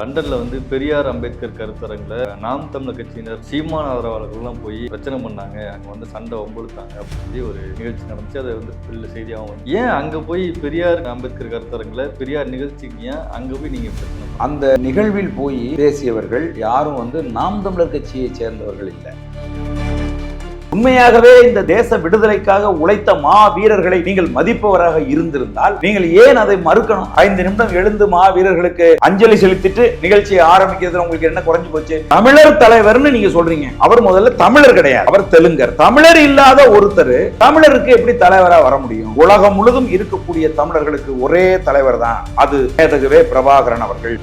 லண்டன்ல வந்து பெரியார் அம்பேத்கர் கருத்தரங்கில் நாம் தமிழர் கட்சியினர் சீமான ஆதரவாளர்கள்லாம் போய் பிரச்சனை பண்ணாங்க. அங்கே வந்து சண்டை ஒம்பழுத்தாங்க அப்படின்னு சொல்லி ஒரு நிகழ்ச்சி நடந்துச்சு. அதை வந்து வெளியில் செய்தியாகவும் ஏன் அங்கே போய் பெரியார் அம்பேத்கர் கருத்தரங்கில் பெரியார் நிகழ்ச்சிக்கு ஏன் போய் நீங்கள் பிரச்சனை அந்த நிகழ்வில் போய் பேசியவர்கள் யாரும் வந்து நாம் தமிழர் கட்சியை சேர்ந்தவர்கள் இல்லை. உண்மையாகவே இந்த தேச விடுதலைக்காக உழைத்த மா வீரர்களை நீங்கள் மதிப்பவராக இருந்திருந்தால் நீங்கள் ஏன் அதை மறுக்கணும்? ஐந்து நிமிடம் எழுந்து மா வீரர்களுக்கு அஞ்சலி செலுத்திட்டு நிகழ்ச்சியை ஆரம்பிக்கிறதுல உங்களுக்கு என்ன குறைஞ்சு போச்சு? தமிழர் தலைவர்னு நீங்க சொல்றீங்க. அவர் முதல்ல தமிழர் கிடையாது. அவர் தெலுங்கர். தமிழர் இல்லாத ஒருத்தர் தமிழருக்கு எப்படி தலைவரா வர முடியும்? உலகம் முழுதும் இருக்கக்கூடிய தமிழர்களுக்கு ஒரே தலைவர் தான் அது பிரபாகரன் அவர்கள்.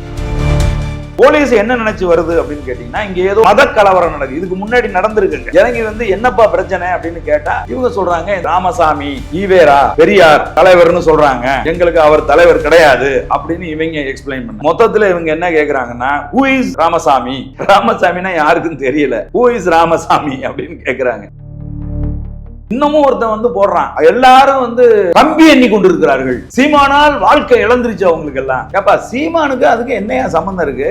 போலீஸ் என்ன நினைச்சு வருது அப்படின்னு கேட்டீங்கன்னா இங்க ஏதோ மத கலவரம் நடக்குது. இதுக்கு முன்னாடி நடந்திருக்கு ஜனங்க வந்து என்னப்பா பிரச்சனை அப்படின்னு கேட்டா இவங்க சொல்றாங்க ராமசாமி ஈவேரா பெரியார் தலைவர்னு சொல்றாங்க. எங்களுக்கு அவர் தலைவர் கிடையாது. அப்படின்னு இவங்க எக்ஸ்பிளைன் பண்ண மொத்தத்துல இவங்க என்ன கேக்குறாங்கன்னா ஹூ இஸ் ராமசாமி? ராமசாமினா யாருக்கும் தெரியல. Who is Ramasamy? அப்படின்னு கேக்குறாங்க. இன்னமும் ஒருத்தன் வந்து போடுறான். எல்லாரும் வந்து கம்பி எண்ணி கொண்டிருக்கிறார்கள். சீமானால் வாழ்க்கை இழந்துருச்சு அவங்களுக்கு எல்லாம் ஏப்பா சீமானுக்கு அதுக்கு என்னையா சம்பந்தம் இருக்கு?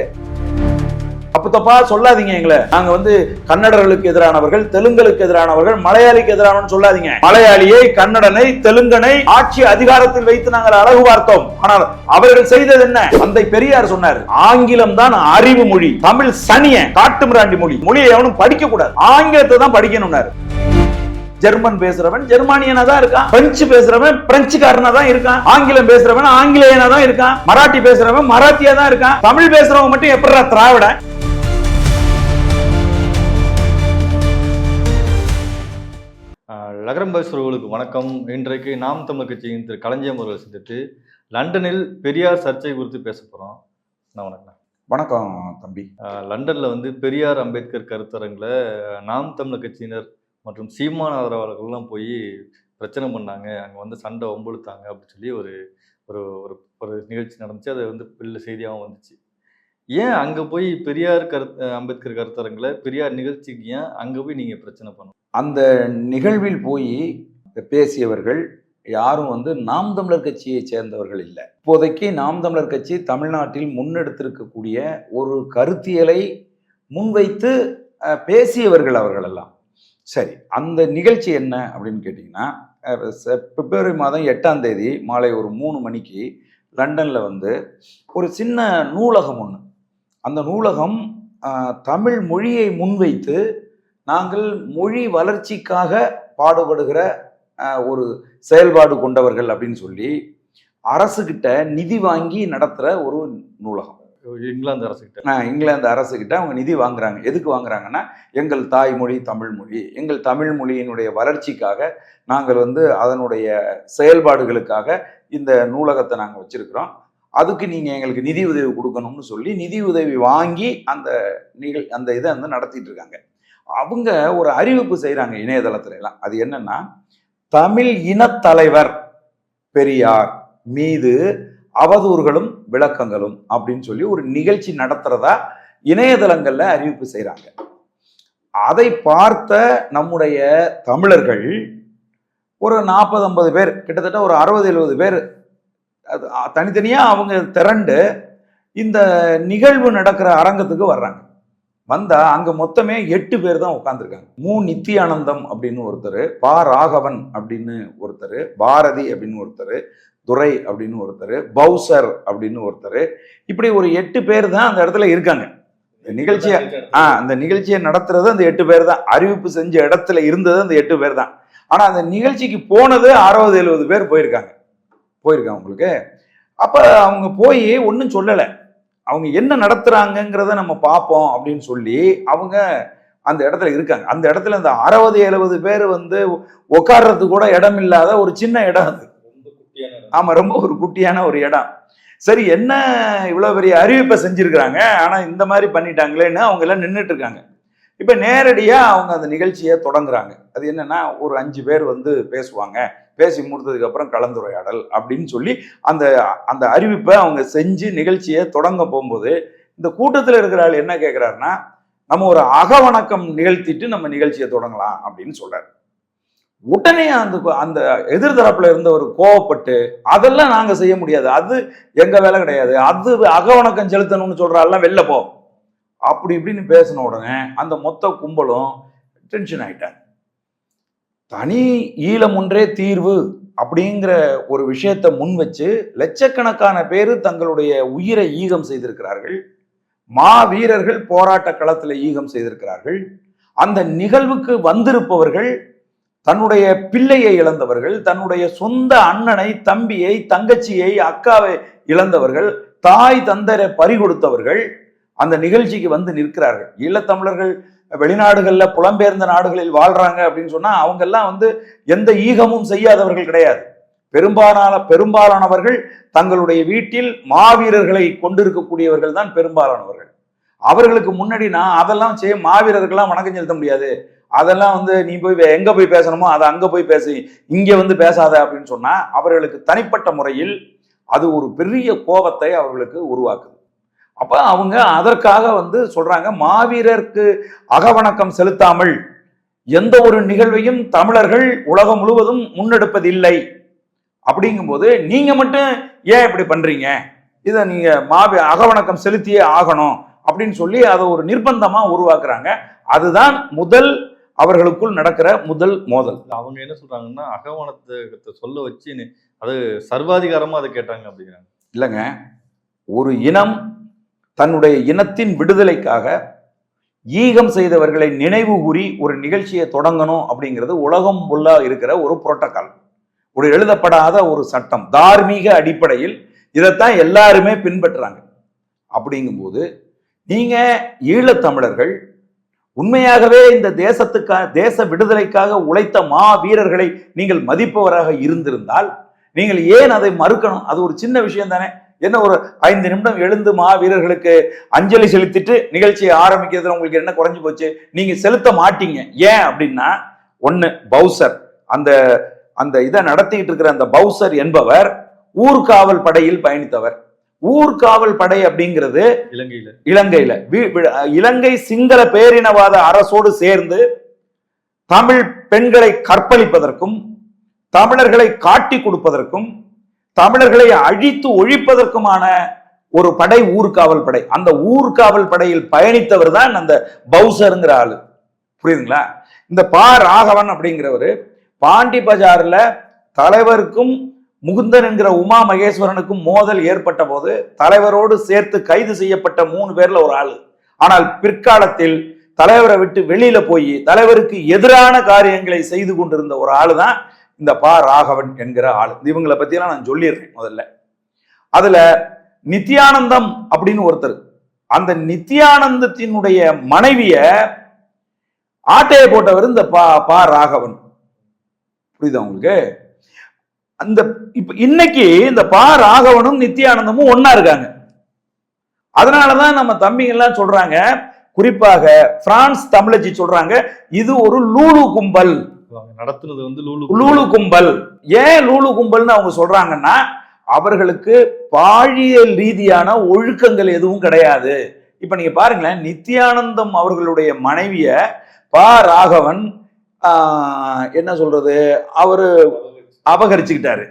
அப்ப தப்பா சொல்லாதீங்க எங்களை. நாங்க வந்து கன்னடர்களுக்கு எதிரானவர்கள் தெலுங்கலுக்கு எதிரானவர்கள் மலையாளிக்கு எதிரானவர்கள் சொல்லாதீங்க. மலையாளியை கன்னடனை தெலுங்கனை ஆட்சி அதிகாரத்தில் வைத்து நாங்கள் அழகு பார்த்தோம். ஆனால் அவர்கள் செய்தது என்ன? அந்த பெரியார் சொன்னார் ஆங்கிலம் தான் அறிவு மொழி தமிழ் சனிய காட்டு மிராண்டி மொழி. மொழியை எவனும் படிக்க கூடாது ஆங்கிலத்தை தான் படிக்கணும்னாரு. ஜெர்மன் பேசுறவன் ஜெர்மானியனா தான் இருக்கான். பிரெஞ்சு பேசுறவன் பிரெஞ்சுக்காரனா தான் இருக்கான். ஆங்கிலம் பேசுறவன் ஆங்கிலேயனா தான் இருக்கான். மராட்டி பேசுறவன் மராத்தியா தான் இருக்கான். தமிழ் பேசுறவன் மட்டும் எப்படிடா திராவிட? லகரம் பேசுறவர்களுக்கு வணக்கம். இன்றைக்கு நாம் தமிழர் கட்சியின் திரு. களஞ்சியம் அவர்கள் சந்தித்து லண்டனில் பெரியார் சர்ச்சை குறித்து பேச போறோம். நான் வணக்கம். வணக்கம் தம்பி. லண்டன்ல வந்து பெரியார் அம்பேத்கர் கருத்தரங்குல நாம் தமிழர் கட்சியினர் மற்றும் சீமான் ஆதரவாளர்கள்லாம் போய் பிரச்சனை பண்ணாங்க. அங்கே வந்து சண்டை ஒம்பொழுத்தாங்க அப்படின்னு சொல்லி ஒரு ஒரு ஒரு ஒரு நிகழ்ச்சி நடந்துச்சு. அது வந்து பெரிய செய்தியாகவும் வந்துச்சு. ஏன் அங்கே போய் பெரியார் கருத்து அம்பேத்கர் கருத்தரங்களை பெரியார் நிகழ்ச்சிக்கு ஏன் அங்கே போய் நீங்கள் பிரச்சனை பண்ணணும்? அந்த நிகழ்வில் போய் பேசியவர்கள் யாரும் வந்து நாம் தமிழர் கட்சியை சேர்ந்தவர்கள் இல்லை. இப்போதைக்கு நாம் தமிழர் கட்சி தமிழ்நாட்டில் முன்னெடுத்திருக்கக்கூடிய ஒரு கருத்தியலை முன்வைத்து பேசியவர்கள் அவர்களெல்லாம் சரி அந்த நிகழ்ச்சி என்ன அப்படின்னு கேட்டிங்கன்னா பிப்ரவரி மாதம் எட்டாம் தேதி மாலை ஒரு மூணு மணிக்கு லண்டனில் வந்து ஒரு சின்ன நூலகம் ஒன்று அந்த நூலகம் தமிழ் மொழியை முன்வைத்து நாங்கள் மொழி வளர்ச்சிக்காக பாடுபடுகிற ஒரு செயல்பாடு கொண்டவர்கள் அப்படின்னு சொல்லி அரசுக்கிட்ட நிதி வாங்கி நடத்துகிற ஒரு நூலகம். இங்கிலாந்து அரசுக்கிட்ட. அஹ், இங்கிலாந்து அரசுக்கிட்ட அவங்க நிதி வாங்குறாங்க. எதுக்கு வாங்குறாங்கன்னா எங்கள் தாய்மொழி தமிழ் மொழி எங்கள் தமிழ் மொழியினுடைய வளர்ச்சிக்காக நாங்கள் வந்து அதனுடைய செயல்பாடுகளுக்காக இந்த நூலகத்தை நாங்கள் வச்சிருக்கிறோம். அதுக்கு நீங்கள் எங்களுக்கு நிதி உதவி கொடுக்கணும்னு சொல்லி நிதி உதவி வாங்கி அந்த நிகழ் அந்த இதை வந்து நடத்திட்டு இருக்காங்க. அவங்க ஒரு அறிவிப்பு செய்கிறாங்க இணையதளத்துல எல்லாம் அது என்னன்னா தமிழ் இனத்தலைவர் பெரியார் மீது அவதூறுகளும் விளக்கங்களும் அப்படின்னு சொல்லி ஒரு நிகழ்ச்சி நடத்துறதா இணையதளங்கள்ல அறிவிப்பு செய்கிறாங்க அதை பார்த்த நம்முடைய தமிழர்கள் ஒரு நாற்பது ஐம்பது பேர் கிட்டத்தட்ட ஒரு அறுபது எழுபது பேர் அது தனித்தனியா அவங்க திரண்டு இந்த நிகழ்வு நடக்கிற அரங்கத்துக்கு வர்றாங்க. வந்தா அங்க மொத்தமே எட்டு பேர் தான் உட்காந்துருக்காங்க மு. நித்தியானந்தம் அப்படின்னு ஒருத்தர் பா. ராகவன் அப்படின்னு ஒருத்தர் பாரதி அப்படின்னு ஒருத்தர் துரை அப்படின்னு ஒருத்தர் பௌசர் அப்படின்னு ஒருத்தர். இப்படி ஒரு எட்டு பேர் தான் அந்த இடத்துல இருக்காங்க. இந்த நிகழ்ச்சியை ஆ அந்த நிகழ்ச்சியை நடத்துறது அந்த எட்டு பேர் தான். அறிவிப்பு செஞ்ச இடத்துல இருந்தது அந்த எட்டு பேர் தான். ஆனால் அந்த நிகழ்ச்சிக்கு போனது அறுபது எழுபது பேர் போயிருக்காங்க. போயிருக்காங்க உங்களுக்கு. அப்போ அவங்க போய் ஒன்றும் சொல்லலை. அவங்க என்ன நடத்துகிறாங்கங்கிறத நம்ம பார்ப்போம் அப்படின்னு சொல்லி அவங்க அந்த இடத்துல இருக்காங்க. அந்த இடத்துல அந்த அறுபது எழுபது பேர் வந்து உட்கார்றது கூட இடம் இல்லாத ஒரு சின்ன இடம் அது. ஆமா ரொம்ப ஒரு குட்டியான ஒரு இடம். சரி என்ன இவ்வளவு பெரிய அறிவிப்பை செஞ்சிருக்கிறாங்க? ஆனா இந்த மாதிரி பண்ணிட்டாங்களேன்னு அவங்க எல்லாம் நின்றுட்டு இருக்காங்க இப்ப நேரடியா அவங்க அந்த நிகழ்ச்சியை தொடங்குறாங்க. அது என்னன்னா ஒரு அஞ்சு பேர் வந்து பேசுவாங்க. பேசி முடித்ததுக்கு அப்புறம் கலந்துரையாடல் அப்படின்னு சொல்லி அந்த அந்த அறிவிப்பை அவங்க செஞ்சு நிகழ்ச்சியை தொடங்க போகும்போது இந்த கூட்டத்தில் இருக்கிற ஆள் என்ன கேட்குறாருன்னா நம்ம ஒரு அகவணக்கம் நிகழ்த்திட்டு நம்ம நிகழ்ச்சியை தொடங்கலாம் அப்படின்னு சொல்றாரு. உடனே அந்த அந்த எதிர்தரப்புல இருந்த ஒரு கோவப்பட்டு அதெல்லாம் நாங்க செய்ய முடியாது. அது எங்க வேலை கிடையாது. அது அகவணக்கம் செலுத்தணும்னு சொல்றாலாம் வெளில போ. அப்படி இப்படின்னு பேசின உடனே அந்த மொத்த கும்பலும் டென்ஷன் ஆயிட்டாங்க. தனி ஈழம் ஒன்றே தீர்வு அப்படிங்கிற ஒரு விஷயத்தை முன் வச்சு லட்சக்கணக்கான பேர் தங்களுடைய உயிரை ஈகம் செய்திருக்கிறார்கள். மா வீரர்கள் போராட்ட களத்தில் ஈகம் செய்திருக்கிறார்கள். அந்த நிகழ்வுக்கு வந்திருப்பவர்கள் தன்னுடைய பிள்ளையை இழந்தவர்கள் தன்னுடைய சொந்த அண்ணனை தம்பியை தங்கச்சியை அக்காவை இழந்தவர்கள் தாய் தந்தரை பறிகொடுத்தவர்கள் அந்த நிகழ்ச்சிக்கு வந்து நிற்கிறார்கள். ஈழத்தமிழர்கள் வெளிநாடுகளில் புலம்பெயர்ந்த நாடுகளில் வாழ்றாங்க அப்படின்னு சொன்னால் அவங்கெல்லாம் வந்து எந்த ஈகமும் செய்யாதவர்கள் கிடையாது. பெரும்பாலான பெரும்பாலானவர்கள் தங்களுடைய வீட்டில் மாவீரர்களை கொண்டிருக்கக்கூடியவர்கள் தான் பெரும்பாலானவர்கள். அவர்களுக்கு முன்னாடி நான் அதெல்லாம் செய்ய மாவீரர்கள்லாம் வணக்கம் செலுத்த முடியாது. அதெல்லாம் வந்து நீ போய் எங்க போய் பேசணுமோ அதை அங்க போய் பேசு இங்க வந்து பேசாத அப்படின்னு சொன்னா அவர்களுக்கு தனிப்பட்ட முறையில் அது ஒரு பெரிய கோபத்தை அவர்களுக்கு உருவாக்குது. அப்ப அவங்க அதற்காக வந்து சொல்றாங்க மாவீரருக்கு அகவணக்கம் செலுத்தாமல் எந்த ஒரு நிகழ்வையும் தமிழர்கள் உலகம் முழுவதும் முன்னெடுப்பதில்லை. அப்படிங்கும்போது நீங்க மட்டும் ஏன் இப்படி பண்றீங்க? இதை நீங்க மாவி அகவணக்கம் செலுத்தியே ஆகணும் அப்படின்னு சொல்லி அதை ஒரு நிர்பந்தமா உருவாக்குறாங்க. அதுதான் முதல் அவர்களுக்குள் நடக்கிற முதல் மோதல். அவங்க என்ன சொல்றாங்கன்னா அகவணத்தை சொல்ல வச்சு அது சர்வாதிகாரமா அதை கேட்டாங்க அப்படிங்கிறாங்க. இல்லைங்க. ஒரு இனம் தன்னுடைய இனத்தின் விடுதலைக்காக ஈகம் செய்தவர்களை நினைவு கூறி ஒரு நிகழ்ச்சியை தொடங்கணும் அப்படிங்கிறது உலகம் ஃபுல்லா இருக்கிற ஒரு புரோட்டோகால். ஒரு எழுதப்படாத ஒரு சட்டம் தார்மீக அடிப்படையில் இதைத்தான் எல்லாருமே பின்பற்றுறாங்க. அப்படிங்கும்போது நீங்க ஈழத்தமிழர்கள் உண்மையாகவே இந்த தேசத்துக்காக தேச விடுதலைக்காக உழைத்த மா வீரர்களை நீங்கள் மதிப்பவராக இருந்திருந்தால் நீங்கள் ஏன் அதை மறுக்கணும்? அது ஒரு சின்ன விஷயம் தானே. என்ன ஒரு ஐந்து நிமிடம் எழுந்து மா வீரர்களுக்கு அஞ்சலி செலுத்திட்டு நிகழ்ச்சியை ஆரம்பிக்கிறதுல உங்களுக்கு என்ன குறைஞ்சு போச்சு? நீங்க செலுத்த மாட்டீங்க. ஏன் அப்படின்னா ஒன்று பவுசர் அந்த அந்த இதை நடத்திக்கிட்டு இருக்கிற அந்த பவுசர் என்பவர் ஊர்காவல் படையில் பயணித்தவர். ஊர்காவல் படை அப்படிங்கிறது இலங்கையில. இலங்கையில. இலங்கை சிங்கள பேரினவாத அரசோடு சேர்ந்து தமிழ் பெண்களை கற்பழிப்பதற்கும் தமிழர்களை காட்டி கொடுப்பதற்கும் தமிழர்களை அழித்து ஒழிப்பதற்குமான ஒரு படை ஊர்காவல் படை. அந்த ஊர்காவல் படையில் பயணித்தவர் தான் அந்த பவுசருங்கிற ஆளு. புரியுதுங்களா? இந்த பா. ராகவன் அப்படிங்கிறவர் பாண்டி பஜார்ல தலைவருக்கும் முகுந்தன் என்கிற உமா மகேஸ்வரனுக்கும் மோதல் ஏற்பட்ட போது தலைவரோடு சேர்த்து கைது செய்யப்பட்ட மூணு பேர்ல ஒரு ஆளு. ஆனால் பிற்காலத்தில் தலைவரை விட்டு வெளியில போய் தலைவருக்கு எதிரான காரியங்களை செய்து கொண்டிருந்த ஒரு ஆளு தான் இந்த பா ராகவன் என்கிற ஆளு. இவங்களை பத்தியெல்லாம் நான் சொல்லிடுறேன் முதல்ல. அதுல நித்யானந்தம் அப்படின்னு ஒருத்தர். அந்த நித்யானந்தத்தினுடைய மனைவிய ஆட்டையை போட்டவர் இந்த பா பா ராகவன். புரியுதா உங்களுக்கு? அந்த இப்ப இன்னைக்கு இந்த பா ராகவனும் நித்யானந்தமும் ஒண்ணா இருக்காங்க. அதனாலதான் நம்ம தம்பிங்க எல்லாம் சொல்றாங்க குறிப்பாக பிரான்ஸ் தமிழச்சி சொல்றாங்க இது ஒரு லூலு கும்பல். அவங்க நடத்துனது வந்து லூலு லூலு கும்பல். ஏன் லூலு கும்பல்னு அவங்க சொல்றாங்கன்னா அவர்களுக்கு பாலியல் ரீதியான ஒழுக்கங்கள் எதுவும் கிடையாது. இப்ப நீங்க பாருங்களேன் நித்யானந்தம் அவர்களுடைய மனைவிய பா ராகவன் என்ன சொல்றது அவரு அபகரிச்சுக்கிட்டாரு.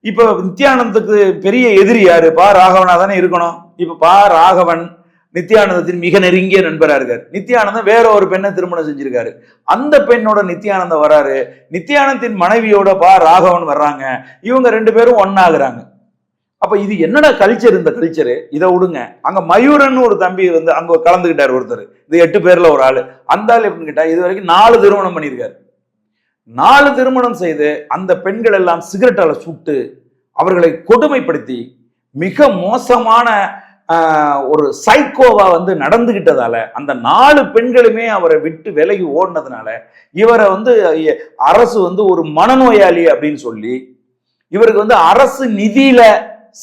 இப்ப நித்யானந்தத்துக்கு பெரிய எதிரி யாரு? பா. ராகவனா தானே இருக்கணும். இப்ப பா. ராகவன் நித்யானந்தத்தின் மிக நெருங்கிய நண்பராக இருக்காரு. நித்யானந்தம் வேற ஒரு பெண்ணை திருமணம் செஞ்சிருக்காரு. அந்த பெண்ணோட நித்யானந்தம் வராரு. நித்யானந்தின் மனைவியோட பா. ராகவன் வர்றாங்க. இவங்க ரெண்டு பேரும் ஒன்னாகுறாங்க அப்ப இது என்னடா கல்ச்சர் இந்த கல்ச்சரு இதை விடுங்க. அங்க மயூரன் ஒரு தம்பி வந்து அங்க கலந்துகிட்டாரு ஒருத்தர். இது எட்டு பேர்ல ஒரு ஆளு. அந்த ஆள் எப்படின்னு கேட்டா இது வரைக்கும் நாலு திருமணம் பண்ணியிருக்காரு. நாலு திருமணம் செய்து அந்த பெண்கள் எல்லாம் சிகரெட்டால சுட்டு அவர்களை கொடுமைப்படுத்தி மிக மோசமான ஒரு சைக்கோவா வந்து நடந்துகிட்டதால அந்த நாலு பெண்களுமே அவரை விட்டு விலகி ஓடினதுனால இவரை வந்து அரசு வந்து ஒரு மனநோயாளி அப்படின்னு சொல்லி இவருக்கு வந்து அரசு நிதியில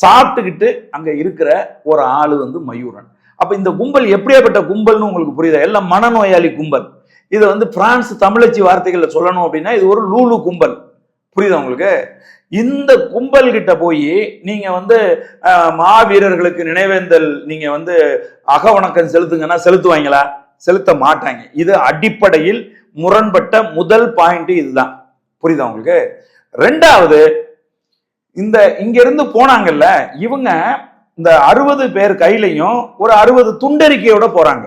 சாப்பிட்டுக்கிட்டு அங்க இருக்கிற ஒரு ஆளு வந்து மயூரன். அப்ப இந்த கும்பல் எப்படியாப்பட்ட கும்பல்னு உங்களுக்கு புரியுதா? எல்லாம் மனநோயாளி கும்பல். இதை வந்து பிரான்ஸ் தமிழச்சி வார்த்தைகளில் சொல்லணும் அப்படின்னா இது ஒரு லூலு கும்பல். புரியுதா உங்களுக்கு? இந்த கும்பல் கிட்ட போய் நீங்க வந்து மாவீரர்களுக்கு நினைவேந்தல் நீங்க வந்து அகவணக்கம் செலுத்துங்கன்னா செலுத்துவாங்களா? செலுத்த மாட்டாங்க. இது அடிப்படையில் முரண்பட்ட முதல் பாயிண்ட் இதுதான். புரியுதா உங்களுக்கு? ரெண்டாவது இந்த இங்க இருந்து போனாங்கல்ல இவங்க இந்த அறுபது பேர் கையிலையும் ஒரு அறுபது துண்டறிக்கையோட போறாங்க.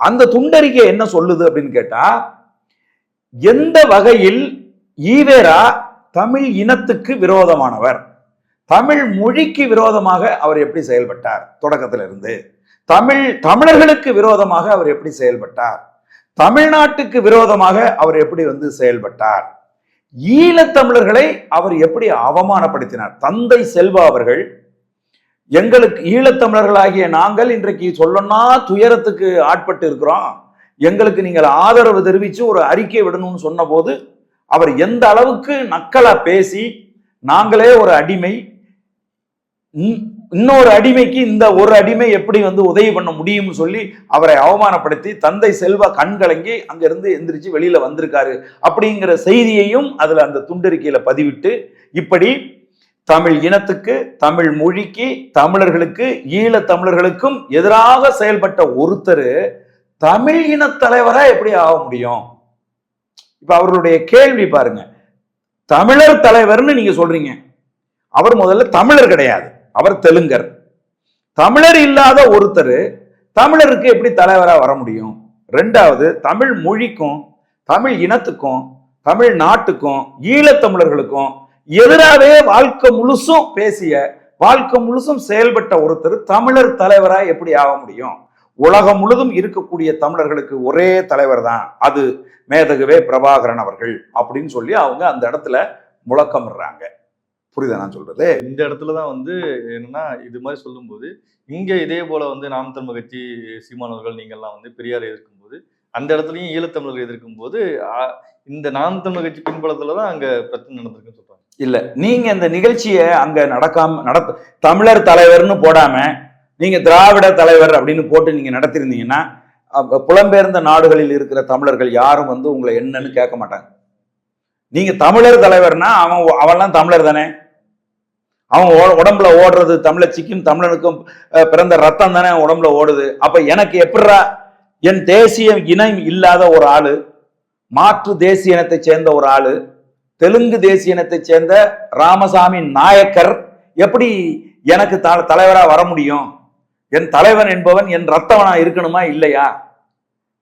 அந்த துண்டறிக்கை என்ன சொல்லுது அப்படின்னு கேட்டா எந்த வகையில் ஈவேரா தமிழ் இனத்துக்கு விரோதமானவர்? தமிழ் மொழிக்கு விரோதமாக அவர் எப்படி செயல்பட்டார்? தொடக்கத்திலிருந்து. தமிழ் தமிழர்களுக்கு விரோதமாக அவர் எப்படி செயல்பட்டார்? தமிழ்நாட்டுக்கு விரோதமாக அவர் எப்படி வந்து செயல்பட்டார்? ஈழத்தமிழர்களை அவர் எப்படி அவமானப்படுத்தினார்? தந்தை செல்வா அவர்கள் எங்களுக்கு ஈழத்தமிழர்களாகிய நாங்கள் இன்றைக்கு சொல்லணும்னா துயரத்துக்கு ஆட்பட்டு இருக்கிறோம். எங்களுக்கு நீங்கள் ஆதரவு தெரிவித்து ஒரு அறிக்கை விடணும்னு சொன்னபோது அவர் எந்த அளவுக்கு நக்கலா பேசி நாங்களே ஒரு அடிமை இன்- இன்னொரு அடிமைக்கு இந்த ஒரு அடிமை எப்படி வந்து உதவி பண்ண முடியும்னு சொல்லி அவரை அவமானப்படுத்தி தந்தை செல்வா கண்கலங்கி அங்கிருந்து எந்திரிச்சு வெளியில வந்திருக்காரு. அப்படிங்கிற செய்தியையும் அதுல அந்த துண்டறிக்கையில பதிவிட்டு இப்படி தமிழ் இனத்துக்கு தமிழ் மொழிக்கு தமிழர்களுக்கு ஈழ தமிழர்களுக்கும் எதிராக செயல்பட்ட ஒருத்தர் தமிழ் இன தலைவரா எப்படி ஆக முடியும்? இப்ப அவர்களுடைய கேள்வி பாருங்க. தமிழர் தலைவர்னு நீங்க சொல்றீங்க. அவர் முதல்ல தமிழர் கிடையாது. அவர் தெலுங்கர். தமிழர் இல்லாத ஒருத்தர் தமிழருக்கு எப்படி தலைவரா வர முடியும்? ரெண்டாவது தமிழ் மொழிக்கும் தமிழ் இனத்துக்கும் தமிழ் நாட்டுக்கும் ஈழத்தமிழர்களுக்கும் எதிராகவே வாழ்க்கை முழுசும் பேசிய வாழ்க்கை முழுசும் செயல்பட்ட ஒருத்தர் தமிழர் தலைவராக எப்படி ஆக முடியும்? உலகம் முழுதும் இருக்கக்கூடிய தமிழர்களுக்கு ஒரே தலைவர் தான். அது மேதகுவே பிரபாகரன் அவர்கள் அப்படின்னு சொல்லி அவங்க அந்த இடத்துல முழக்கமிடுறாங்க. புரியுதா நான் சொல்றது? இந்த இடத்துல தான் வந்து என்னன்னா இது மாதிரி சொல்லும்போது இங்க இதே போல வந்து நாம் தமிழ் கட்சி சீமானவர்கள் நீங்கள்லாம் வந்து பெரியார் எதிர்க்கும்போது அந்த இடத்துலையும் ஈழத்தமிழர்கள் எதிர்க்கும் போது இந்த நாம் தமிழ் கட்சி பின்புலத்துல தான் அங்க பிரச்சனை நடந்திருக்குன்னு சொல்றாங்க. இல்ல. நீங்க இந்த நிகழ்ச்சியை அங்க நடக்காம நடத்த தமிழர் தலைவர்னு போடாம நீங்க திராவிட தலைவர் அப்படின்னு போட்டு நீங்க நடத்திருந்தீங்கன்னா புலம்பெயர்ந்த நாடுகளில் இருக்கிற தமிழர்கள் யாரும் வந்து உங்களை என்னன்னு கேட்க மாட்டாங்க. நீங்க தமிழர் தலைவர்னா அவன் அவன்லாம் தமிழர் தானே? அவன் ஓ- உடம்புல ஓடுறது தமிழச்சிக்கும் தமிழனுக்கும் பிறந்த ரத்தம் தானே உடம்புல ஓடுது. அப்ப எனக்கு எப்படிரா என் தேசிய இனம் இல்லாத ஒரு ஆளு மாற்று தேசிய இனத்தை சேர்ந்த ஒரு ஆளு தெலுங்கு தேசிய இனத்தை சேர்ந்த ராமசாமி நாயக்கர் எப்படி எனக்கு த தலைவரா வர முடியும்? என் தலைவன் என்பவன் என் ரத்தவனா இருக்கணுமா இல்லையா?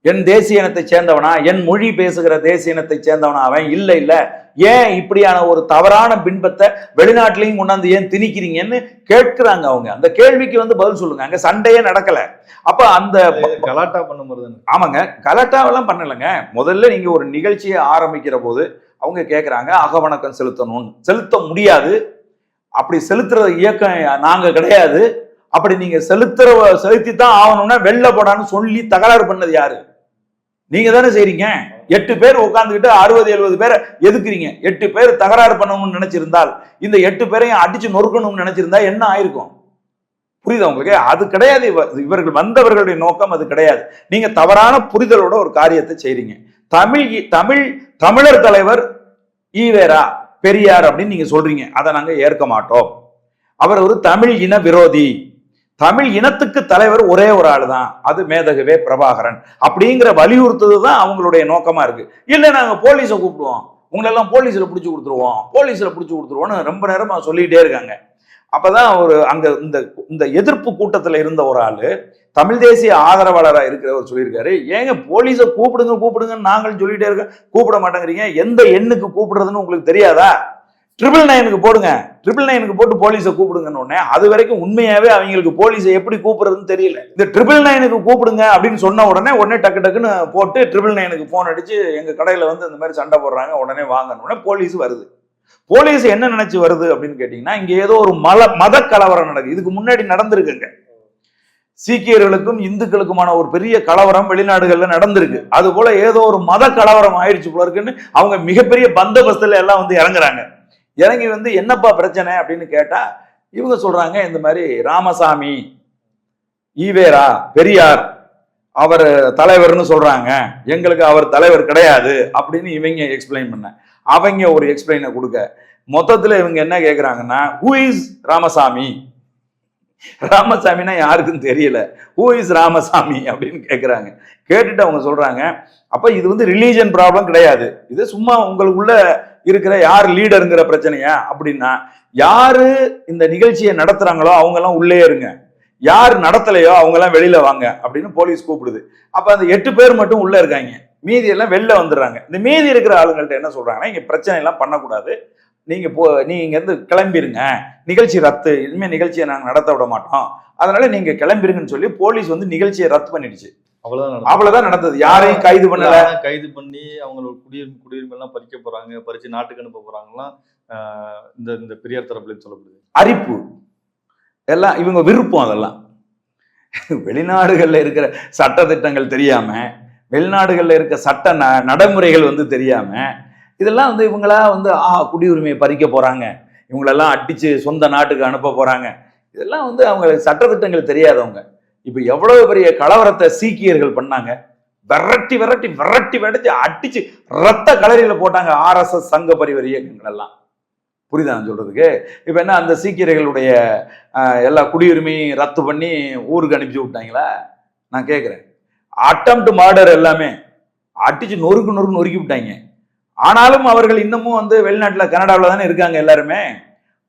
என் தேசிய இனத்தை சேர்ந்தவனா? என் மொழி பேசுகிற தேசிய இனத்தை சேர்ந்தவனா அவன்? இல்ல இல்ல. ஏன் இப்படியான ஒரு தவறான பின்பத்தை வெளிநாட்டிலையும் கொண்டாந்து ஏன் திணிக்கிறீங்கன்னு கேட்கிறாங்க அவங்க. அந்த கேள்விக்கு வந்து பதில் சொல்லுங்க. அங்க சண்டையே நடக்கல. அப்ப அந்த கலாட்டா பண்ண மாதிரி தானே? ஆமாங்க. கலாட்டாவெல்லாம் பண்ணலைங்க. முதல்ல நீங்க ஒரு நிகழ்ச்சியை ஆரம்பிக்கிற போது அவங்க கேட்குறாங்க அகவணக்கம் செலுத்தணும்னு. செலுத்த முடியாது. அப்படி செலுத்துற இயக்கம் நாங்கள் கிடையாது. அப்படி நீங்க செலுத்துற செலுத்தி தான் ஆகணும்னா வெளில போடான்னு சொல்லி தகராறு பண்ணது யாரு? நீங்க தானே செய்றீங்க. எட்டு பேர் உட்காந்துக்கிட்டு அறுபது எழுபது பேரை எதுக்குறீங்க? எட்டு பேர் தகராறு பண்ணணும்னு நினைச்சிருந்தால் இந்த எட்டு பேரையும் அடிச்சு நொறுக்கணும்னு நினைச்சிருந்தா என்ன ஆயிருக்கும்? புரியுதா உங்களுக்கு? அது கிடையாது. இவர்கள் வந்தவர்களுடைய நோக்கம் அது கிடையாது. நீங்க தவறான புரிதலோட ஒரு காரியத்தை செய்றீங்க. தமிழ் தமிழ் தமிழர் தலைவர் ஈவேரா பெரியார் அப்படின்னு நீங்க சொல்றீங்க. அதை நாங்க ஏற்க மாட்டோம். அவர் ஒரு தமிழ் இன விரோதி. தமிழ் இனத்துக்கு தலைவர் ஒரே ஒரு ஆள் தான் அது மேதகவே பிரபாகரன். அப்படிங்கிற வலியுறுத்துறது தான் அவங்களுடைய நோக்கமா இருக்கு. இல்லை நாங்கள் போலீஸை கூப்பிடுவோம். உங்களெல்லாம் போலீஸில் பிடிச்சி கொடுத்துருவோம். போலீஸில் பிடிச்சி கொடுத்துருவோம்னு ரொம்ப நேரமாக சொல்லிகிட்டே இருக்காங்க. அப்பதான் ஒரு அங்க இந்த இந்த எதிர்ப்பு கூட்டத்துல இருந்த ஒரு ஆளு தமிழ் தேசிய ஆதரவாளரா இருக்கிறவர் சொல்லியிருக்காரு. ஏங்க போலீஸை கூப்பிடுங்க கூப்பிடுங்கன்னு நாங்களும் சொல்லிட்டே இருக்கோம். கூப்பிட மாட்டேங்கிறீங்க. எந்த எண்ணுக்கு கூப்பிடுறதுன்னு உங்களுக்கு தெரியாதா? ட்ரிபிள் நைனுக்கு போடுங்க. ட்ரிபிள் நைனுக்கு போட்டு போலீஸை கூப்பிடுங்கன்னு உடனே அது வரைக்கும் உண்மையாவே அவங்களுக்கு போலீஸை எப்படி கூப்பிடுறதுன்னு தெரியல. இந்த ட்ரிபிள் நைனுக்கு கூப்பிடுங்க அப்படின்னு சொன்ன உடனே உடனே டக்கு டக்குன்னு போட்டு ட்ரிபிள் நைனுக்கு ஃபோன் அடிச்சு எங்க கடையில வந்து இந்த மாதிரி சண்டை போடுறாங்க. உடனே வாங்கன்னு உடனே போலீஸ் வருது. போலீஸ் என்ன நினைச்சு வருது அப்படின்னு கேட்டீங்கன்னா இங்க ஏதோ ஒரு மல மத கலவரம் நடக்குது. இதுக்கு முன்னாடி நடந்திருக்குங்க. சீக்கியர்களுக்கும் இந்துக்களுக்குமான ஒரு பெரிய கலவரம் வெளிநாடுகள்ல நடந்திருக்கு. அது போல ஏதோ ஒரு மத கலவரம் ஆயிடுச்சு போல இருக்குன்னு அவங்க மிகப்பெரிய பந்தோபஸ்தில் எல்லாம் வந்து இறங்குறாங்க. இறங்கி வந்து என்னப்பா பிரச்சனை அப்படின்னு கேட்டா இவங்க சொல்றாங்க இந்த மாதிரி ராமசாமி ஈவேரா பெரியார் அவர் தலைவர்னு சொல்றாங்க. எங்களுக்கு அவர் தலைவர் கிடையாது அப்படின்னு இவங்க எக்ஸ்பிளைன் பண்ண. அவங்க ஒரு எக்ஸ்பிளைனை கொடுக்க. மொத்தத்தில் இவங்க என்ன கேட்குறாங்கன்னா ஹூ இஸ் ராமசாமி? ராமசாமினா யாருக்கும் தெரியல. Who is Ramasamy? அப்படின்னு கேட்குறாங்க கேட்டுட்டு அவங்க சொல்கிறாங்க அப்போ இது வந்து ரிலீஜன் ப்ராப்ளம் கிடையாது. இது சும்மா உங்களுக்குள்ள இருக்கிற யார் லீடருங்கிற பிரச்சனையா? அப்படின்னா யாரு இந்த நிகழ்ச்சியை நடத்துகிறாங்களோ அவங்கெல்லாம் உள்ளே இருங்க. யார் நடத்தலையோ அவங்கெல்லாம் வெளியில் வெளியில வாங்க அப்படின்னு போலீஸ் கூப்பிடுது. அப்போ அந்த எட்டு பேர் மட்டும் உள்ளே இருக்காங்க. மீதி எல்லாம் வெளில வந்துடுறாங்க. இந்த மீதி இருக்கிற ஆளுங்கள்ட்ட என்ன சொல்றாங்கன்னா இங்க பிரச்சனை எல்லாம் பண்ணக்கூடாது. நீங்க போ நீங்க இங்க இருந்து கிளம்பிருங்க. நிகழ்ச்சி ரத்து. இனிமே நிகழ்ச்சியை நாங்க நடத்த விட மாட்டோம். அதனால நீங்க கிளம்பிருங்கன்னு சொல்லி போலீஸ் வந்து நிகழ்ச்சியை ரத்து பண்ணிடுச்சு. அவ்வளவுதான் நடந்தது. அவ்வளவுதான் நடந்தது. யாரையும் கைது பண்ணல. கைது பண்ணி அவங்களோட குடியுரிமை குடியுரிமை எல்லாம் பறிக்க போறாங்க பறிச்சு நாட்டுக்கு அனுப்ப போறாங்கலாம் இந்த இந்த பெரியார் தரப்புல சொல்லப்படுது. அரிப்பு. எல்லாம் இவங்க விருப்பம் அதெல்லாம். வெளிநாடுகள்ல இருக்கிற சட்ட திட்டங்கள் தெரியாம வெளிநாடுகளில் இருக்க சட்ட ந- நடைமுறைகள் வந்து தெரியாமல் இதெல்லாம் வந்து இவங்களா வந்து ஆ குடியுரிமையை பறிக்க போகிறாங்க இவங்களெல்லாம் அடிச்சு சொந்த நாட்டுக்கு அனுப்ப போகிறாங்க இதெல்லாம் வந்து அவங்களுக்கு சட்ட திட்டங்கள் தெரியாதவங்க. இப்போ எவ்வளோ பெரிய கலவரத்தை சீக்கியர்கள் பண்ணாங்க. விரட்டி விரட்டி விரட்டி விரட்டி அடிச்சு ரத்த கலரியில் போட்டாங்க ஆர்எஸ்எஸ் சங்க பரிவர் இயக்கங்கள் எல்லாம் புரியுதா நான் சொல்றதுக்கு? என்ன அந்த சீக்கியர்களுடைய எல்லா குடியுரிமையும் ரத்து பண்ணி ஊருக்கு அனுப்பிச்சு விட்டாங்களா? நான் கேட்குறேன் அட்டம்ப்ட் மர்டர் எல்லாமே. அடிச்சு நொறுக்கு நொறுக்கு நொறுக்கி விட்டாங்க. ஆனாலும் அவர்கள் இன்னமும் வந்து வெளிநாட்டில் கனடாவில் தானே இருக்காங்க எல்லாருமே.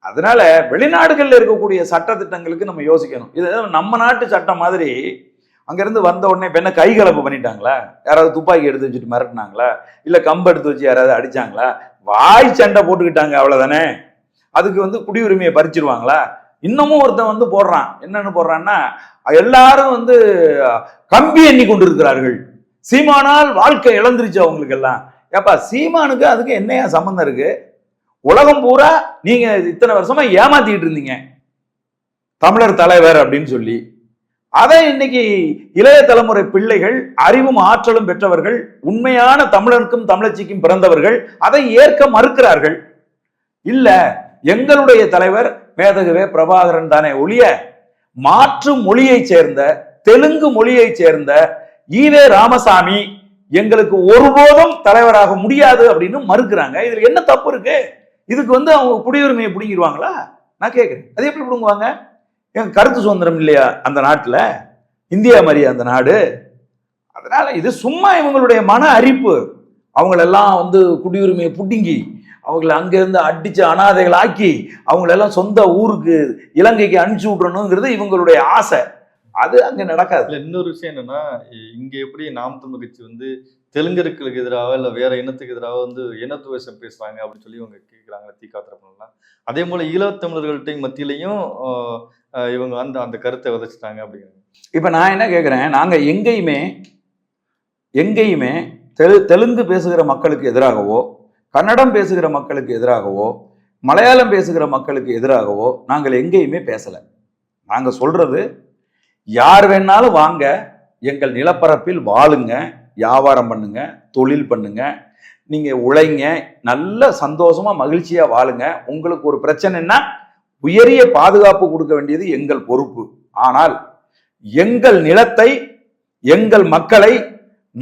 அதனால வெளிநாடுகளில் இருக்கக்கூடிய சட்ட திட்டங்களுக்கு நம்ம யோசிக்கணும். இது நம்ம நாட்டு சட்டம் மாதிரி அங்கேருந்து வந்த உடனே இப்போ என்ன கை கலப்பு பண்ணிட்டாங்களா? யாராவது துப்பாக்கி எடுத்து வச்சுட்டு மிரட்டினாங்களா? இல்லை கம்பு எடுத்து வச்சு யாராவது அடிச்சாங்களா? வாய் சண்டை போட்டுக்கிட்டாங்க அவ்வளோதானே அதுக்கு வந்து குடியுரிமையை பறிச்சிருவாங்களா? இன்னமும் ஒருத்தன் வந்து போடுறான். என்னென்னு போடுறான்னா எல்லாரும் வந்து கம்பி எண்ணி கொண்டிருக்கிறார்கள். சீமானால் வாழ்க்கை இழந்துருச்சு அவங்களுக்கு எல்லாம் ஏப்பா சீமானுக்கு அதுக்கு என்னையா சம்மந்தம் இருக்கு? உலகம் பூரா நீங்க இத்தனை வருஷமா ஏமாத்திட்டு இருந்தீங்க. தமிழர் தலைவர் அப்படின்னு சொல்லி. அதை இன்னைக்கு இளைய தலைமுறை பிள்ளைகள் அறிவும் ஆற்றலும் பெற்றவர்கள் உண்மையான தமிழனுக்கும் தமிழச்சிக்கும் பிறந்தவர்கள் அதை ஏற்க மறுக்கிறார்கள். இல்ல எங்களுடைய தலைவர் மேதகவே பிரபாகரன் தானே ஒழிய மாற்று மொழியைச் சேர்ந்த தெலுங்கு மொழியைச் சேர்ந்த ஈவே ராமசாமி எங்களுக்கு ஒருபோதும் தலைவராக முடியாது அப்படின்னு மறுக்கிறாங்க. இதுல என்ன தப்பு இருக்கு? இதுக்கு வந்து அவங்க குடியுரிமையை பிடுங்கிடுவாங்களா நான் கேட்குறேன் அது எப்படி பிடுங்குவாங்க? எங்க கருத்து சுதந்திரம் இல்லையா அந்த நாட்டில்? இந்தியா மாதிரி அந்த நாடு? அதனால இது சும்மா இவங்களுடைய மன அரிப்பு. அவங்களெல்லாம் வந்து குடியுரிமையை பிடுங்கி அவங்கள அங்கிருந்து அடிச்சு அனாதைகள் ஆக்கி அவங்களெல்லாம் சொந்த ஊருக்கு இலங்கைக்கு அனுப்பிச்சு விட்றணுங்கிறது இவங்களுடைய ஆசை. அது அங்க நடக்காது. இல்ல இன்னொரு விஷயம் என்னன்னா இங்க எப்படி நாம் தமிழ் கட்சி வந்து தெலுங்கர்களுக்கு எதிராக இல்ல வேற இனத்துக்கு எதிராக வந்து இனத்துவேஷம் பேசுறாங்க அப்படின்னு சொல்லி இவங்க கேட்கிறாங்க தீகா தரப்புலாம் அதே போல ஈழத்தமிழர்கள்ட்ட மத்தியிலையும் இவங்க அந்த அந்த கருத்தை விதைச்சிட்டாங்க அப்படிங்கிறாங்க. இப்ப நான் என்ன கேட்குறேன் நாங்க எங்கேயுமே எங்கேயுமே தெலு தெலுங்கு பேசுகிற மக்களுக்கு எதிராகவோ கன்னடம் பேசுகிற மக்களுக்கு எதிராகவோ மலையாளம் பேசுகிற மக்களுக்கு எதிராகவோ நாங்கள் எங்கேயுமே பேசலை. நாங்கள் சொல்றது யார் வேணாலும் வாங்க எங்கள் நிலப்பரப்பில் வாழுங்க வியாபாரம் பண்ணுங்க தொழில் பண்ணுங்க நீங்க உழைங்க நல்ல சந்தோஷமா மகிழ்ச்சியா வாழுங்க. உங்களுக்கு ஒரு பிரச்சனைன்னா உயரிய பாதுகாப்பு கொடுக்க வேண்டியது எங்கள் பொறுப்பு. ஆனால் எங்கள் நிலத்தை எங்கள் மக்களை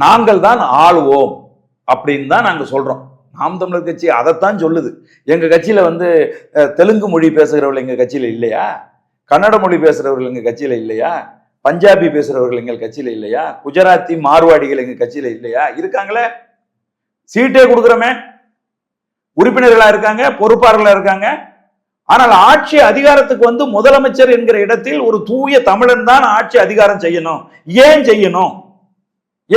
நாங்கள் தான் ஆளுவோம் அப்படின்னு தான் நாங்கள் சொல்றோம். நாம் தமிழர் கட்சி அதைத்தான் சொல்லுது. எங்கள் கட்சியில் வந்து தெலுங்கு மொழி பேசுகிறவர்கள் எங்கள் கட்சியில் இல்லையா? கன்னட மொழி பேசுகிறவர்கள் எங்கள் கட்சியில் இல்லையா? பஞ்சாபி பேசுகிறவர்கள் எங்கள் கட்சியில் இல்லையா? குஜராத்தி மார்வாடிகள் எங்கள் கட்சியில் இல்லையா? இருக்காங்களே? சீட்டே கொடுக்குறோமே. உறுப்பினர்களாக இருக்காங்க பொறுப்பாளர்களாக இருக்காங்க. ஆனால் ஆட்சி அதிகாரத்துக்கு வந்து முதலமைச்சர் என்கிற இடத்தில் ஒரு தூய தமிழன் தான் ஆட்சி அதிகாரம் செய்யணும். ஏன் செய்யணும்?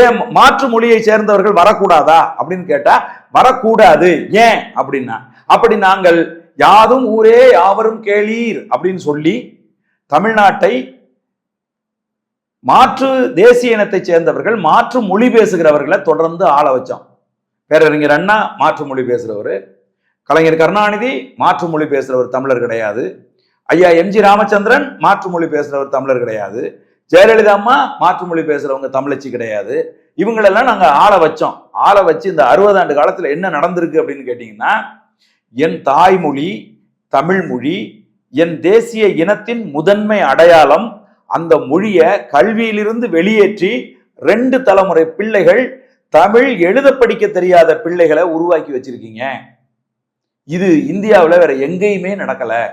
ஏன் மாற்று மொழியை சேர்ந்தவர்கள் வரக்கூடாதா? அப்படின்னு கேட்டா வரக்கூடாது. ஏன்? அப்படின்னா அப்படி நாங்கள் யாதும் ஊரே யாவரும் கேளீர் அப்படின்னு சொல்லி தமிழ்நாட்டை மாற்று தேசிய இனத்தை சேர்ந்தவர்கள் மாற்று மொழி பேசுகிறவர்களை தொடர்ந்து ஆள வச்சோம். பேரறிஞர் அண்ணா மாற்று மொழி பேசுகிறவர் கலைஞர் கருணாநிதி மாற்று மொழி பேசுகிறவர் தமிழர் கிடையாது. ஐயா எம்ஜி ராமச்சந்திரன் மாற்று மொழி பேசுகிறவர் தமிழர் கிடையாது. ஜெயலலிதா அம்மா மாற்று மொழி பேசுறவங்க தமிழச்சி கிடையாது. இவங்களெல்லாம் நாங்கள் ஆளை வச்சோம். ஆளை வச்சு இந்த அறுபது ஆண்டு காலத்தில் என்ன நடந்திருக்கு அப்படின்னு கேட்டிங்கன்னா என் தாய்மொழி தமிழ்மொழி என் தேசிய இனத்தின் முதன்மை அடையாளம் அந்த மொழியை கல்வியிலிருந்து வெளியேற்றி ரெண்டு தலைமுறை பிள்ளைகள் தமிழ் எழுத படிக்க தெரியாத பிள்ளைகளை உருவாக்கி வச்சிருக்கீங்க. இது இந்தியாவில் வேற எங்கேயுமே நடக்கலை.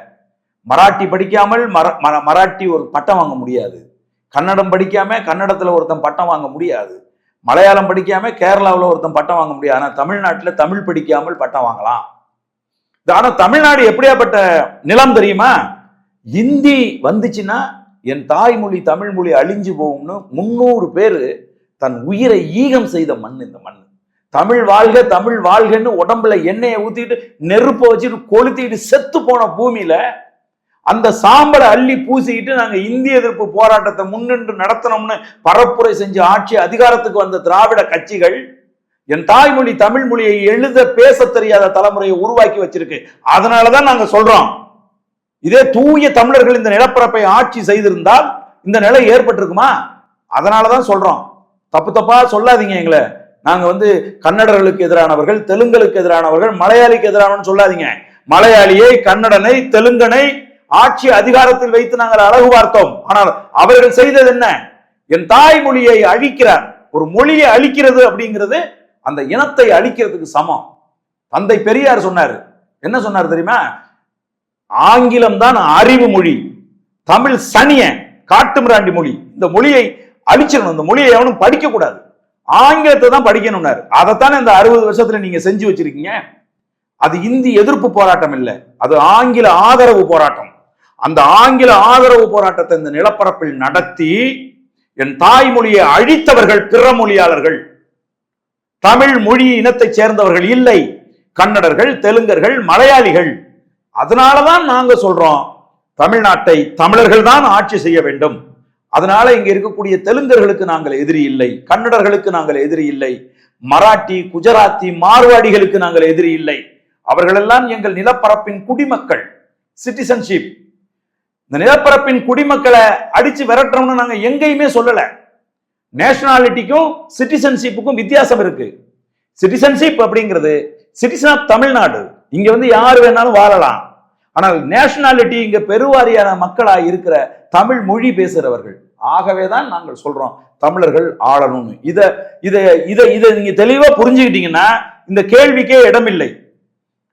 மராட்டி படிக்காமல் மர மர- மராட்டி ஒரு பட்டம் வாங்க முடியாது. கன்னடம் படிக்காம கன்னடத்தில் ஒருத்தன் பட்டம் வாங்க முடியாது. மலையாளம் படிக்காம கேரளாவில் ஒருத்தன் பட்டம் வாங்க முடியாது. ஆனால் தமிழ்நாட்டில் தமிழ் படிக்காமல் பட்டம் வாங்கலாம். ஆனால் தமிழ்நாடு எப்படியாப்பட்ட நிலம் தெரியுமா? இந்தி வந்துச்சுன்னா என் தாய்மொழி தமிழ் மொழி அழிஞ்சு போகும்னு முன்னூறு பேர் தன் உயிரை ஈகம் செய்த மண் இந்த மண் தமிழ் வாழ்க தமிழ் வாழ்கன்னு உடம்புல எண்ணெயை ஊற்றிட்டு நெருப்பை வச்சுட்டு கொளுத்திட்டு செத்து போன பூமியில அந்த சாம்பலை அள்ளி பூசிக்கிட்டு நாங்கள் இந்திய எதிர்ப்பு போராட்டத்தை முன்னின்று நடத்தணும்னு பரப்புரை செஞ்சு ஆட்சி அதிகாரத்துக்கு வந்த திராவிட கட்சிகள் என் தாய்மொழி தமிழ் மொழியை எழுத பேச தெரியாத தலைமுறையை உருவாக்கி வச்சிருக்கு. அதனாலதான் நாங்கள் சொல்றோம். இதே தூய தமிழர்கள் இந்த நிலப்பரப்பை ஆட்சி செய்திருந்தால் இந்த நிலை ஏற்பட்டிருக்குமா? அதனாலதான் சொல்றோம். தப்பு தப்பா சொல்லாதீங்க எங்களை. நாங்க வந்து கன்னடர்களுக்கு எதிரானவர்கள் தெலுங்கலுக்கு எதிரானவர்கள் மலையாளிக்கு எதிரானவன்னு சொல்லாதீங்க. மலையாளியை கன்னடனை தெலுங்கனை ஆட்சி அதிகாரத்தில் வைத்து நாங்கள் அழகு பார்த்தோம். ஆனால் அவர்கள் செய்தது என்ன? என் தாய் மொழியை அழிக்கிறார் ஒரு மொழியை அழிக்கிறது அப்படிங்கிறது அந்த இனத்தை அழிக்கிறதுக்கு சமம். தந்தை பெரியார் சொன்னார். என்ன சொன்னார் தெரியுமா? ஆங்கிலம் தான் அறிவு மொழி தமிழ் சனிய காட்டுமிராண்டி மொழி. இந்த மொழியை அழிச்சிடணும். இந்த மொழியை எவனும் படிக்க கூடாது. ஆங்கிலத்தை தான் படிக்கணும்னாரு. அதைத்தானே இந்த அறுபது வருஷத்துல நீங்க செஞ்சு வச்சிருக்கீங்க. அது இந்தி எதிர்ப்பு போராட்டம் இல்லை. அது ஆங்கில ஆதரவு போராட்டம். அந்த ஆங்கில ஆதரவு போராட்டத்தை இந்த நிலப்பரப்பில் நடத்தி என் தாய்மொழியை அழித்தவர்கள் பிற மொழியாளர்கள் தமிழ் மொழி இனத்தைச் சேர்ந்தவர்கள் இல்லை கன்னடர்கள் தெலுங்கர்கள் மலையாளிகள். அதனாலதான் நாங்க சொல்றோம் தமிழ்நாட்டை தமிழர்கள் தான் ஆட்சி செய்ய வேண்டும். அதனால இங்க இருக்கக்கூடிய தெலுங்கர்களுக்கு நாங்கள் எதிரி இல்லை கன்னடர்களுக்கு நாங்கள் எதிரி இல்லை மராட்டி குஜராத்தி மார்வாடிகளுக்கு நாங்கள் எதிரி இல்லை. அவர்களெல்லாம் எங்கள் நிலப்பரப்பின் குடிமக்கள் சிட்டிசன்ஷிப் இந்த நிலப்பரப்பின் குடிமக்களை அடிச்சு விரட்டுறோம்னு நாங்கள் எங்கேயுமே சொல்லல. நேஷனாலிட்டிக்கும் சிட்டிசன்ஷிப்புக்கும் வித்தியாசம் இருக்கு. சிட்டிசன்ஷிப் அப்படிங்கிறது சிட்டிசன் ஆஃப் தமிழ்நாடு. இங்க வந்து யார் வேணாலும் வாழலாம். ஆனால் நேஷனாலிட்டி இங்க பெருவாரியான மக்களா இருக்கிற தமிழ் மொழி பேசுகிறவர்கள் ஆகவே தான் நாங்கள் சொல்றோம் தமிழர்கள் ஆளணும்னு. இதை இதை இதை இதை நீங்க தெளிவா புரிஞ்சுக்கிட்டீங்கன்னா இந்த கேள்விக்கே இடமில்லை.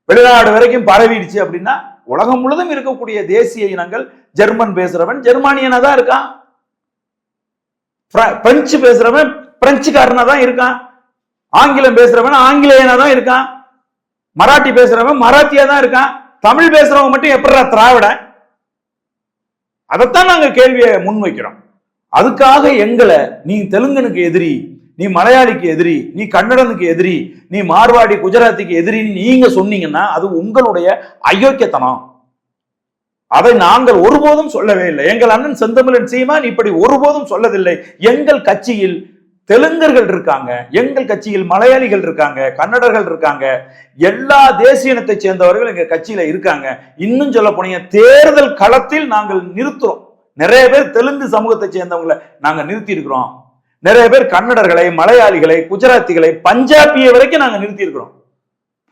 வெளிநாடு வரைக்கும் பரவிடுச்சு அப்படின்னா உலகம் முழுதும் இருக்கக்கூடிய தேசிய இனங்கள் ஜெர்மன் பேசுறவன் ஜெர்மானியனா தான் இருக்கான். பிரெஞ்சு பேசுறவன் பிரெஞ்சுக்காரனா தான் இருக்கான். ஆங்கிலம் பேசுறவன் ஆங்கிலேயனா தான் இருக்கான். மராட்டி பேசுறவன் மராத்தியா தான் இருக்கான். தமிழ் பேசுறவன் மட்டும் எப்படா திராவிட? அதைத்தான் நாங்க கேள்வியை முன்வைக்கிறோம். அதுக்காக எங்களை நீ தெலுங்கனுக்கு எதிரி நீ மலையாளிக்கு எதிரி நீ கன்னடனுக்கு எதிரி நீ மார்வாடி குஜராத்திக்கு எதிரின்னு நீங்க சொன்னீங்கன்னா அது உங்களுடைய அயோக்கியத்தனம். அதை நாங்கள் ஒருபோதும் சொல்லவே இல்லை. எங்கள் அண்ணன் செந்தமிழன் சீமான் இப்படி ஒருபோதும் சொல்லதில்லை. எங்கள் கட்சியில் தெலுங்கர்கள் இருக்காங்க எங்கள் கட்சியில் மலையாளிகள் இருக்காங்க கன்னடர்கள் இருக்காங்க எல்லா தேசிய இனத்தை சேர்ந்தவர்கள் எங்க கட்சியில இருக்காங்க. இன்னும் சொல்ல போனீங்க தேர்தல் களத்தில் நாங்கள் நிறுத்துறோம். நிறைய பேர் தெலுங்கு சமூகத்தை சேர்ந்தவங்களை நாங்க நிறுத்தி இருக்கிறோம் நிறைய பேர் கன்னடர்களை மலையாளிகளை குஜராத்திகளை பஞ்சாபியை வரைக்கும் நாங்கள் நிறுத்தியிருக்கிறோம்.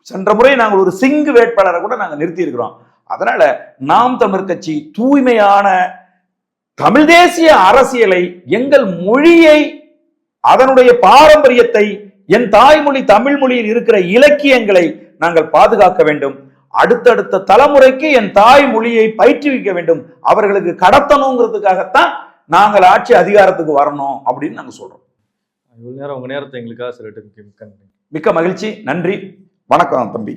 சென்ற முறை நாங்கள் ஒரு சிங்கு வேட்பாளரை கூட நாங்கள் நிறுத்தியிருக்கிறோம். அதனால நாம் தமிழ் கட்சி தூய்மையான தமிழ் தேசிய அரசியலை எங்கள் மொழியை அதனுடைய பாரம்பரியத்தை என் தாய்மொழி தமிழ் மொழியில் இருக்கிற இலக்கியங்களை நாங்கள் பாதுகாக்க வேண்டும். அடுத்தடுத்த தலைமுறைக்கு என் தாய்மொழியை பயிற்றுவிக்க வேண்டும். அவர்களுக்கு கடத்தணுங்கிறதுக்காகத்தான் நாங்கள் ஆட்சி அதிகாரத்துக்கு வரணும் அப்படின்னு நாங்க சொல்றோம். இவ்வளவு நேரம் உங்க நேரத்தை எங்களுக்காக சொல்லிட்டு மிக்க மிக்க மகிழ்ச்சி. நன்றி. வணக்கம் தம்பி.